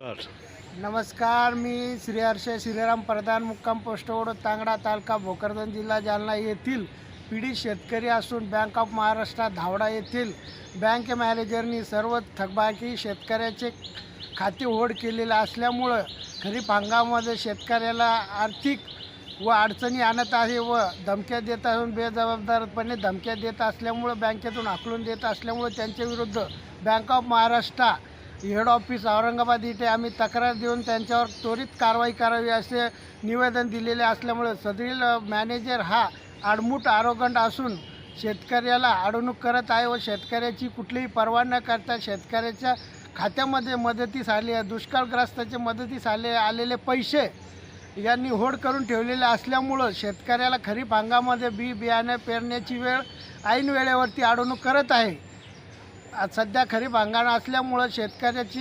नमस्कार मी श्री हर्ष श्रीराम प्रधान मुक्काम पोस्ट तांगडा तालुका भोकरदन जिल्हा जालना येथील पीडित शेतकरी असून बँक ऑफ महाराष्ट्र धावडा येथील बँक मॅनेजरनी सर्व थकबाकी शेतकऱ्याचे खाते होड केलेले असल्यामुळं खरीप हंगामामध्ये शेतकऱ्याला आर्थिक व अडचणी आणत आहे व धमक्या देत असून बेजबाबदारपणे धमक्या देत असल्यामुळं बँकेतून आकलून देत असल्यामुळं त्यांच्या विरुद्ध bank of Maharashtra head office Aurangabad इथे आम्ही तक्रार देऊन त्यांच्यावर त्वरित कारवाई करावी असे निवेदन दिलेले असल्यामुळे सदरील मॅनेजर हा आडमूट आरोगंड असून शेतकऱ्याला अडवणूक करत आहे व शेतकऱ्याची कुठलीही पर्वा न करता शेतकऱ्याच्या खात्यामध्ये मदतीस आली आहे. दुष्काळग्रस्ताचे मदतीस आले आलेले पैसे यांनी होड करून ठेवलेले असल्यामुळं शेतकऱ्याला खरीप हंगामामध्ये बी बियाणे पेरण्याची वेळ ऐन वेळेवरती अडवणूक करत आहे. सध्या खरीप हंगाम असल्यामुळं शेतकऱ्याची